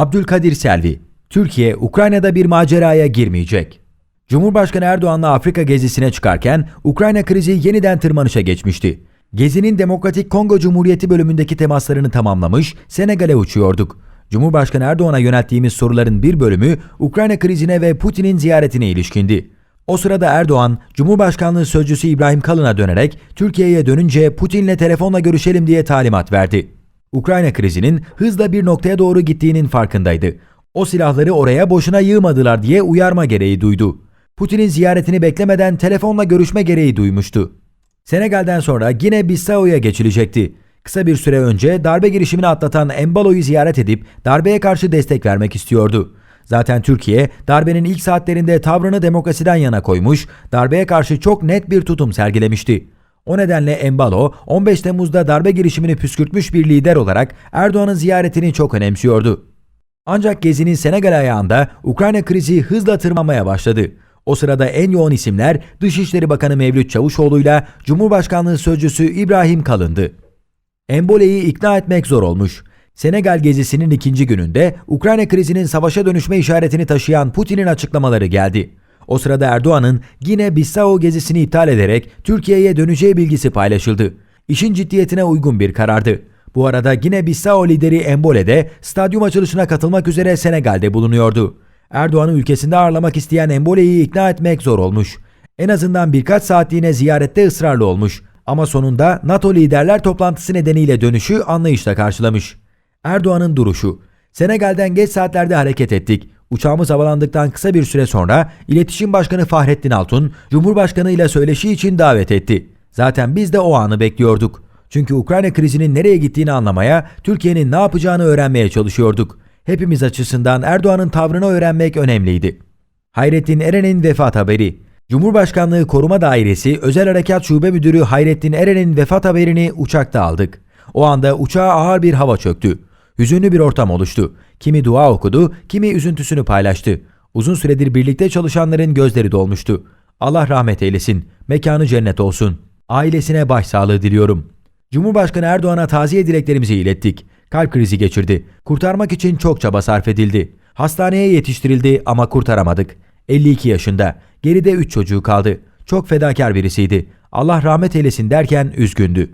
Abdülkadir Selvi, Türkiye Ukrayna'da bir maceraya girmeyecek. Cumhurbaşkanı Erdoğan'la Afrika gezisine çıkarken Ukrayna krizi yeniden tırmanışa geçmişti. Gezinin Demokratik Kongo Cumhuriyeti bölümündeki temaslarını tamamlamış, Senegal'e uçuyorduk. Cumhurbaşkanı Erdoğan'a yönelttiğimiz soruların bir bölümü Ukrayna krizine ve Putin'in ziyaretine ilişkindi. O sırada Erdoğan, Cumhurbaşkanlığı Sözcüsü İbrahim Kalın'a dönerek Türkiye'ye dönünce Putin'le telefonla görüşelim diye talimat verdi. Ukrayna krizinin hızla bir noktaya doğru gittiğinin farkındaydı. O silahları oraya boşuna yığmadılar diye uyarma gereği duydu. Putin'in ziyaretini beklemeden telefonla görüşme gereği duymuştu. Senegal'den sonra Gine Bissau'ya geçilecekti. Kısa bir süre önce darbe girişimini atlatan Embalo'yu ziyaret edip darbeye karşı destek vermek istiyordu. Zaten Türkiye darbenin ilk saatlerinde tavrını demokrasiden yana koymuş, darbeye karşı çok net bir tutum sergilemişti. O nedenle Embalo 15 Temmuz'da darbe girişimini püskürtmüş bir lider olarak Erdoğan'ın ziyaretini çok önemsiyordu. Ancak Gezi'nin Senegal ayağında Ukrayna krizi hızla tırmanmaya başladı. O sırada en yoğun isimler Dışişleri Bakanı Mevlüt Çavuşoğlu'yla Cumhurbaşkanlığı Sözcüsü İbrahim Kalın'dı. Embole'yi ikna etmek zor olmuş. Senegal gezisinin ikinci gününde Ukrayna krizinin savaşa dönüşme işaretini taşıyan Putin'in açıklamaları geldi. O sırada Erdoğan'ın Gine Bissau gezisini iptal ederek Türkiye'ye döneceği bilgisi paylaşıldı. İşin ciddiyetine uygun bir karardı. Bu arada Gine Bissau lideri Embole de stadyum açılışına katılmak üzere Senegal'de bulunuyordu. Erdoğan'ı ülkesinde ağırlamak isteyen Embole'yi ikna etmek zor olmuş. En azından birkaç saatliğine ziyarette ısrarlı olmuş. Ama sonunda NATO liderler toplantısı nedeniyle dönüşü anlayışla karşılamış. Erdoğan'ın duruşu. Senegal'den geç saatlerde hareket ettik. Uçağımız havalandıktan kısa bir süre sonra İletişim Başkanı Fahrettin Altun, Cumhurbaşkanı ile söyleşi için davet etti. Zaten biz de o anı bekliyorduk. Çünkü Ukrayna krizinin nereye gittiğini anlamaya, Türkiye'nin ne yapacağını öğrenmeye çalışıyorduk. Hepimiz açısından Erdoğan'ın tavrını öğrenmek önemliydi. Hayrettin Eren'in vefat haberi. Cumhurbaşkanlığı Koruma Dairesi Özel Harekat Şube Müdürü Hayrettin Eren'in vefat haberini uçakta aldık. O anda uçağa ağır bir hava çöktü. Hüzünlü bir ortam oluştu. Kimi dua okudu, kimi üzüntüsünü paylaştı. Uzun süredir birlikte çalışanların gözleri dolmuştu. Allah rahmet eylesin, mekanı cennet olsun. Ailesine başsağlığı diliyorum. Cumhurbaşkanı Erdoğan'a taziye dileklerimizi ilettik. Kalp krizi geçirdi. Kurtarmak için çok çaba sarf edildi. Hastaneye yetiştirildi ama kurtaramadık. 52 yaşında. Geride 3 çocuğu kaldı. Çok fedakar birisiydi. Allah rahmet eylesin derken üzgündü.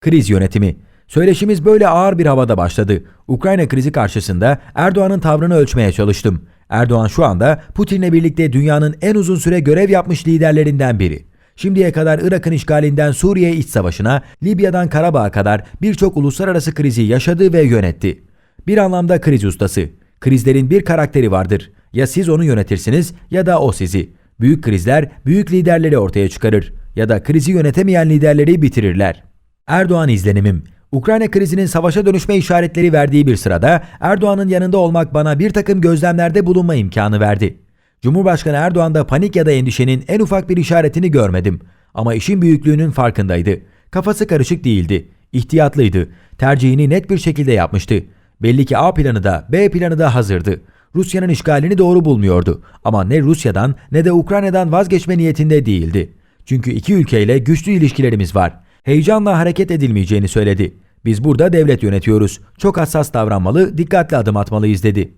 Kriz yönetimi. Söyleşimiz böyle ağır bir havada başladı. Ukrayna krizi karşısında Erdoğan'ın tavrını ölçmeye çalıştım. Erdoğan şu anda Putin'le birlikte dünyanın en uzun süre görev yapmış liderlerinden biri. Şimdiye kadar Irak'ın işgalinden Suriye iç savaşına, Libya'dan Karabağ'a kadar birçok uluslararası krizi yaşadı ve yönetti. Bir anlamda kriz ustası. Krizlerin bir karakteri vardır. Ya siz onu yönetirsiniz ya da o sizi. Büyük krizler büyük liderleri ortaya çıkarır ya da krizi yönetemeyen liderleri bitirirler. Erdoğan izlenimim. Ukrayna krizinin savaşa dönüşme işaretleri verdiği bir sırada Erdoğan'ın yanında olmak bana bir takım gözlemlerde bulunma imkanı verdi. Cumhurbaşkanı Erdoğan da panik ya da endişenin en ufak bir işaretini görmedim. Ama işin büyüklüğünün farkındaydı. Kafası karışık değildi. İhtiyatlıydı. Tercihini net bir şekilde yapmıştı. Belli ki A planı da B planı da hazırdı. Rusya'nın işgalini doğru bulmuyordu. Ama ne Rusya'dan ne de Ukrayna'dan vazgeçme niyetinde değildi. Çünkü iki ülkeyle güçlü ilişkilerimiz var. Heyecanla hareket edilmeyeceğini söyledi. Biz burada devlet yönetiyoruz. Çok hassas davranmalı, dikkatli adım atmalıyız dedi.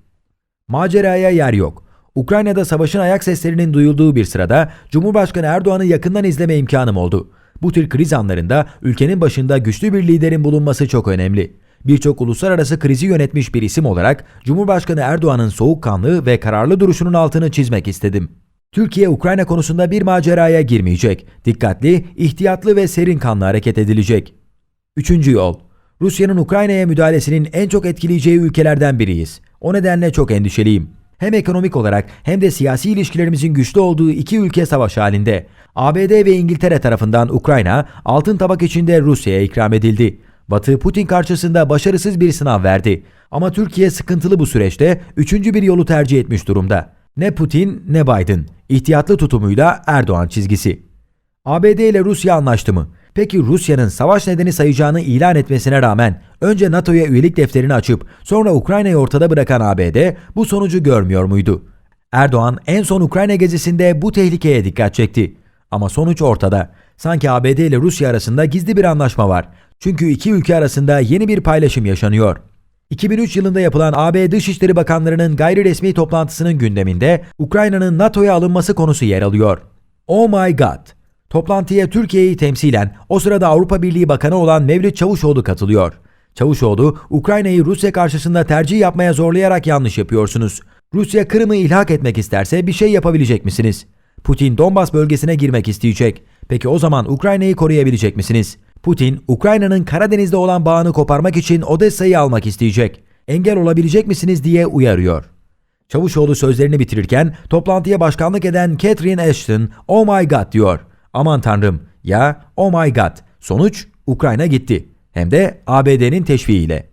Maceraya yer yok. Ukrayna'da savaşın ayak seslerinin duyulduğu bir sırada Cumhurbaşkanı Erdoğan'ı yakından izleme imkanım oldu. Bu tür kriz anlarında ülkenin başında güçlü bir liderin bulunması çok önemli. Birçok uluslararası krizi yönetmiş bir isim olarak Cumhurbaşkanı Erdoğan'ın soğukkanlı ve kararlı duruşunun altını çizmek istedim. Türkiye Ukrayna konusunda bir maceraya girmeyecek. Dikkatli, ihtiyatlı ve serin kanlı hareket edilecek. Üçüncü yol. Rusya'nın Ukrayna'ya müdahalesinin en çok etkileyeceği ülkelerden biriyiz. O nedenle çok endişeliyim. Hem ekonomik olarak hem de siyasi ilişkilerimizin güçlü olduğu iki ülke savaş halinde. ABD ve İngiltere tarafından Ukrayna altın tabak içinde Rusya'ya ikram edildi. Batı Putin karşısında başarısız bir sınav verdi. Ama Türkiye sıkıntılı bu süreçte üçüncü bir yolu tercih etmiş durumda. Ne Putin ne Biden. İhtiyatlı tutumuyla Erdoğan çizgisi. ABD ile Rusya anlaştı mı? Peki Rusya'nın savaş nedeni sayacağını ilan etmesine rağmen önce NATO'ya üyelik defterini açıp sonra Ukrayna'yı ortada bırakan ABD bu sonucu görmüyor muydu? Erdoğan en son Ukrayna gezisinde bu tehlikeye dikkat çekti. Ama sonuç ortada. Sanki ABD ile Rusya arasında gizli bir anlaşma var. Çünkü iki ülke arasında yeni bir paylaşım yaşanıyor. 2003 yılında yapılan AB Dışişleri Bakanlarının gayri resmi toplantısının gündeminde Ukrayna'nın NATO'ya alınması konusu yer alıyor. Oh my god! Toplantıya Türkiye'yi temsilen o sırada Avrupa Birliği Bakanı olan Mevlüt Çavuşoğlu katılıyor. Çavuşoğlu, Ukrayna'yı Rusya karşısında tercih yapmaya zorlayarak yanlış yapıyorsunuz. Rusya Kırım'ı ilhak etmek isterse bir şey yapabilecek misiniz? Putin Donbas bölgesine girmek isteyecek. Peki o zaman Ukrayna'yı koruyabilecek misiniz? Putin, Ukrayna'nın Karadeniz'de olan bağını koparmak için Odessa'yı almak isteyecek. Engel olabilecek misiniz diye uyarıyor. Çavuşoğlu sözlerini bitirirken toplantıya başkanlık eden Catherine Ashton, "Oh my god." diyor. Aman tanrım. Ya, oh my god. Sonuç Ukrayna gitti. Hem de ABD'nin teşviğiyle.